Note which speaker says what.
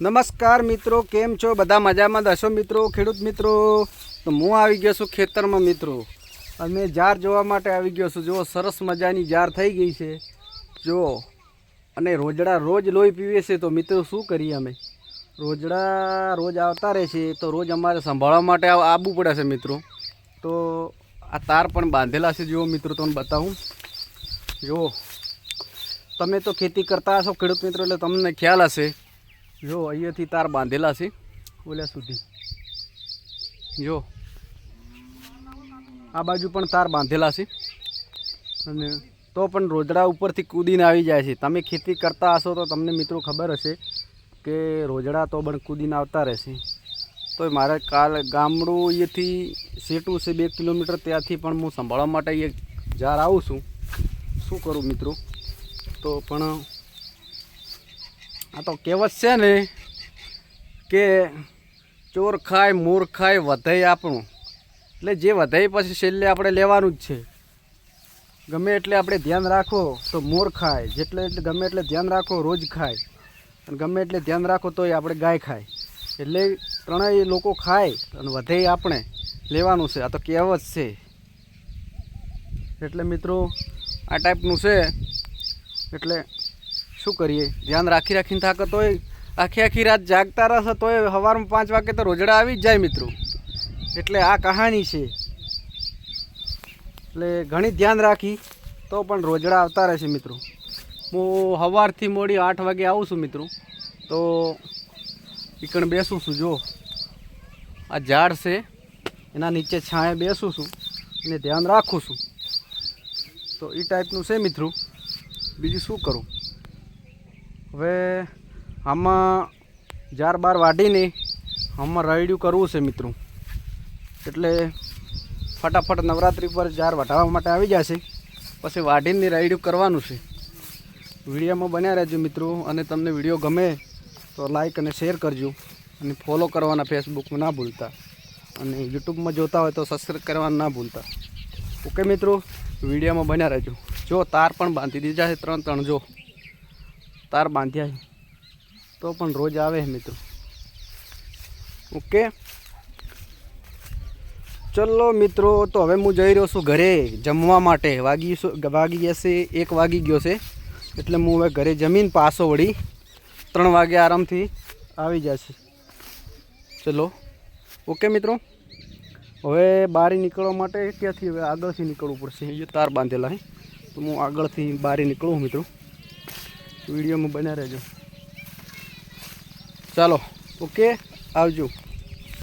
Speaker 1: નમસ્કાર મિત્રો, કેમ છો? બધા મજામાં દશો મિત્રો, ખેડૂત મિત્રો? તો હું આવી ગયો છું ખેતરમાં મિત્રો. અને જાર જોવા માટે આવી ગયો છું. જુઓ, સરસ મજાની જાર થઈ ગઈ છે. જુઓ, અને રોજડા રોજ લોહી પીવે છે. તો મિત્રો, શું કરીએ અમે? રોજડા રોજ આવતા રહે છે. તો રોજ અમારે સંભાળવા માટે આવ- આવવું પડે છે મિત્રો. તો આ તાર પણ બાંધેલા છે. જુઓ મિત્રો, તમને બતાવું. જુઓ. તમે તો ખેતી કરતા હશો ખેડૂત મિત્રો, એટલે તમને ખ્યાલ હશે. જો, અહીંયાથી તાર બાંધેલા છે. ઓલ્યા સુધી. જો. આ બાજુ પણ તાર બાંધેલા છે. અને તો પણ રોજડા ઉપરથી કૂદીને આવી જાય છે. તમે ખેતી કરતા હશો તો તમને મિત્રો ખબર હશે કે રોજડા તો પણ કૂદીને આવતા રહેશે. તો મારે કાલ ગામડું અહીંયાથી સેટું છે બે કિલોમીટર, ત્યાંથી પણ હું સંભાળવા માટે અહીંયા જાર આવું છું. શું કરું મિત્રો? તો પણ આ તો કહેવત છે ને કે ચોર ખાય, મોર ખાય વધાય આપણું. એટલે જે વધાય પછી છેલ્લે આપણે લેવાનું જ છે. ગમે એટલે આપણે ધ્યાન રાખો તો મોર ખાય, જેટલે એટલે ગમે એટલે ધ્યાન રાખો રોજ ખાય. અને ગમે એટલે ધ્યાન રાખો તોય આપણે ગાય ખાય. એટલે ત્રણેય લોકો ખાય અને વધે આપણે લેવાનું છે. આ તો કહેવત છે. એટલે મિત્રો, આ ટાઈપનું છે. એટલે શું કરીએ? ધ્યાન રાખી રાખીને થાકે તોય આખી આખી રાત જાગતા રહેશે તોય સવારમાં પાંચ વાગે તો રોજડા આવી જ જાય મિત્રો. એટલે આ કહાની છે. એટલે ઘણી ધ્યાન રાખી, તો પણ રોજડા આવતા રહેશે મિત્રો. હું સવારથી મોડી આઠ વાગે આવું છું મિત્રો. તો ઈકણ બેસું છું, જો. આ ઝાડ છે, એના નીચે છાંયે બેસું છું અને ધ્યાન રાખું છું. તો એ ટાઈપનું છે મિત્રો. બીજું શું કરું? હવે આમાં જાર બાર વાઢીને આમાં રાયડ્યું કરવું છે મિત્રો. એટલે ફટાફટ નવરાત્રિ પર જાર વટાવવા માટે આવી જશે. પછી વાઢીને રાયડ્યું કરવાનું છે. વિડીયોમાં બન્યા રહેજો મિત્રો અને તમને વીડિયો ગમે તો લાઈક અને શેર કરજો અને ફોલો કરવાના ફેસબુકમાં ના ભૂલતા. અને યુટ્યુબમાં જોતા હોય તો સબસ્ક્રાઈબ કરવાનું ના ભૂલતા. ઓકે મિત્રો, વિડીયોમાં બન્યા રહેજો. જો તાર પણ બાંધી દીધા છે ત્રણ ત્રણ જો. તાર બાંધ્યા છે. તો પણ રોજ આવે છે મિત્રો. ઓકે? ચલો મિત્રો, તો હવે હું જઈ રહ્યો છું ઘરે જમવા માટે. વાગી વાગી ગયા છે એક વાગી ગયો છે. એટલે હું હવે ઘરે જમીન પાછો વળી ત્રણ વાગે આરામથી આવી જશે. ચલો. ઓકે મિત્રો? હવે બારી નીકળવા માટે ક્યાંથી હવે આગળથી નીકળવું પડશે? એ તાર બાંધેલા હે. તો હું આગળથી બહાર નીકળું મિત્રો. વિડીયોમાં બના રહેજો ચાલો ઓકે આવજો.